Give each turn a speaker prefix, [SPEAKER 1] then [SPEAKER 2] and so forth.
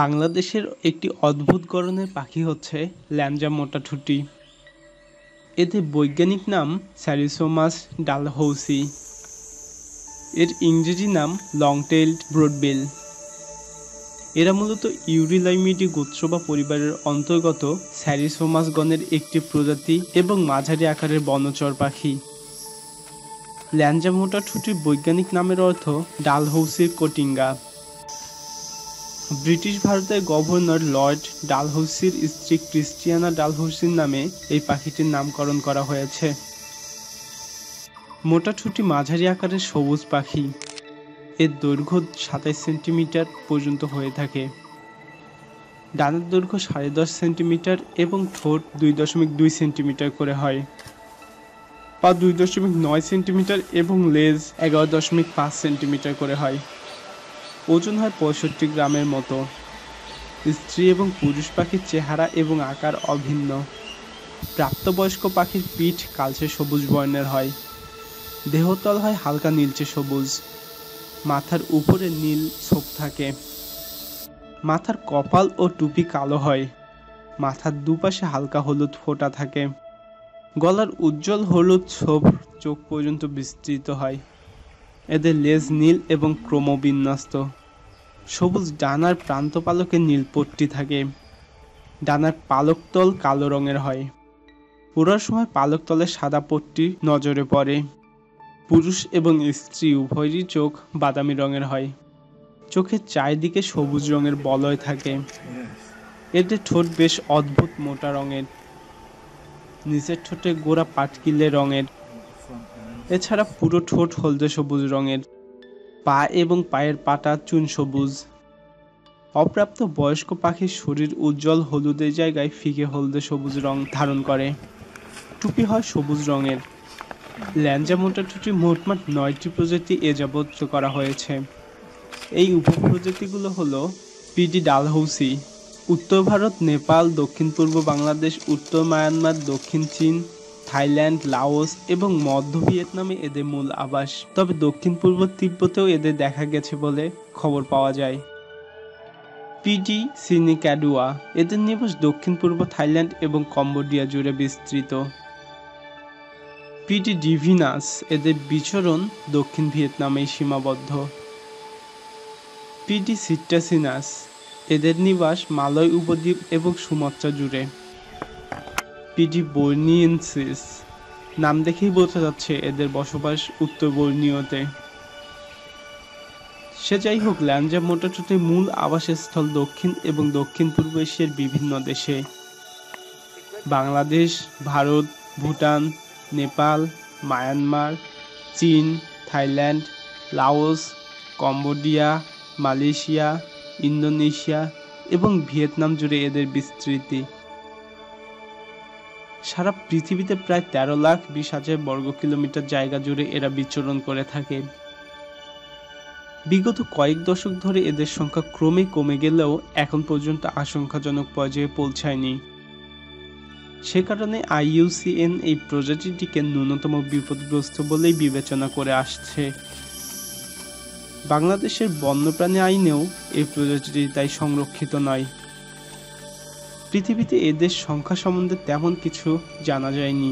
[SPEAKER 1] বাংলাদেশের একটি অদ্ভুত গড়নের পাখি হচ্ছে ল্যাঞ্জা ঠুটি এতে বৈজ্ঞানিক নাম স্যারিসোমাস ডালহৌসি এর ইংরেজি নাম লং টেইলড ব্রডবিল এরা মূলত ইউরিলাইমিডি গোত্র বা পরিবারের অন্তর্গত স্যারিসোমাস গণের একটি প্রজাতি এবং মাঝারি আকারের বনচর পাখি মোটা ঠুটির বৈজ্ঞানিক নামের অর্থ ডালহৌসির কোটিঙ্গা ব্রিটিশ ভারতের গভর্নর লর্ড ডালহৌসির স্ত্রী ক্রিস্টিয়ানা ডালহৌসির নামে এই পাখিটির নামকরণ করা হয়েছে মোটা ঠুটি মাঝারি আকারের সবুজ পাখি এর দৈর্ঘ্য সাতাইশ সেন্টিমিটার পর্যন্ত হয়ে থাকে ডানার দৈর্ঘ্য সাড়ে দশ সেন্টিমিটার এবং ঠোঁট দুই দশমিক দুই সেন্টিমিটার করে হয় পা দুই দশমিক নয় সেন্টিমিটার এবং লেজ এগারো দশমিক পাঁচ সেন্টিমিটার করে হয় ওজন হয় পঁয়ষট্টি গ্রামের মতো স্ত্রী এবং পুরুষ পাখির চেহারা এবং আকার অভিন্ন প্রাপ্তবয়স্ক পাখির পিঠ কালচে সবুজ বর্ণের হয় দেহতল হয় হালকা নীলচে সবুজ মাথার উপরে নীল ছোপ থাকে মাথার কপাল ও টুপি কালো হয় মাথার দুপাশে হালকা হলুদ ফোঁটা থাকে গলার উজ্জ্বল হলুদ ছোপ চোখ পর্যন্ত বিস্তৃত হয় এদের লেজ নীল এবং ক্রমবিন্যস্ত সবুজ ডানার প্রান্তপালকে নীল পট্টি থাকে ডানার পালকতল কালো রঙের হয় পুরার সময় পালকতলে সাদা পট্টি নজরে পড়ে পুরুষ এবং স্ত্রী উভয়েরই চোখ বাদামি রঙের হয় চোখের চারিদিকে সবুজ রঙের বলয় থাকে এদের ঠোঁট বেশ অদ্ভুত মোটা রঙের নিচের ঠোঁটে গোড়া পাটকিলে রঙের এছাড়া পুরো ঠোঁট হলদে সবুজ রঙের পা এবং পায়ের পাটা চুন সবুজ অপ্রাপ্ত বয়স্ক পাখির শরীর উজ্জ্বল হলুদের জায়গায় ফিকে হলদে সবুজ রং ধারণ করে টুপি হয় সবুজ রঙের ল্যাঞ্জা মোটাটুটি মোটমাট নয়টি প্রজাতি এ যাবত্র করা হয়েছে এই উপপ্রজাতিগুলো হলো পিডি ডালহৌসি উত্তর ভারত নেপাল দক্ষিণ পূর্ব বাংলাদেশ উত্তর মায়ানমার দক্ষিণ চীন থাইল্যান্ড লাওস এবং মধ্য ভিয়েতনামে এদের মূল আবাস তবে দক্ষিণ পূর্ব তিব্বতেও এদের দেখা গেছে বলে খবর পাওয়া যায় পিডি সিনিক্যাডুয়া এদের নিবাস দক্ষিণ পূর্ব থাইল্যান্ড এবং কম্বোডিয়া জুড়ে বিস্তৃত পিডি ডিভিনাস এদের বিচরণ দক্ষিণ ভিয়েতনামেই সীমাবদ্ধ পিডি সিট্টাসিনাস এদের নিবাস মালয় উপদ্বীপ এবং সুমাত্রা জুড়ে পিডিবোর্নিয়েন্সিস নাম দেখেই বোঝা যাচ্ছে এদের বসবাস উত্তর বোর্নিওতে সে যাই হোক ল্যাঞ্জা মোটাচুটের মূল আবাসস্থল দক্ষিণ এবং দক্ষিণ পূর্ব এশিয়ার বিভিন্ন দেশে বাংলাদেশ ভারত ভুটান নেপাল মায়ানমার চীন Thailand Laos Cambodia Malaysia Indonesia এবং ভিয়েতনাম জুড়ে এদের বিস্তৃতি সারা পৃথিবীতে প্রায় তেরো লাখ বিশ হাজার বর্গ কিলোমিটার জায়গা জুড়ে এরা বিচরণ করে থাকে বিগত কয়েক দশক ধরে এদের সংখ্যা ক্রমে কমে গেলেও এখন পর্যন্ত আশঙ্কাজনক পর্যায়ে পৌঁছায়নি সে কারণে আইইউসিএন এই প্রজাতিটিকে ন্যূনতম বিপদগ্রস্ত বলেই বিবেচনা করে আসছে বাংলাদেশের বন্যপ্রাণী আইনেও এই প্রজাতিটি তাই সংরক্ষিত নয় পৃথিবীতে এদের সংখ্যা সম্বন্ধে তেমন কিছু জানা যায়নি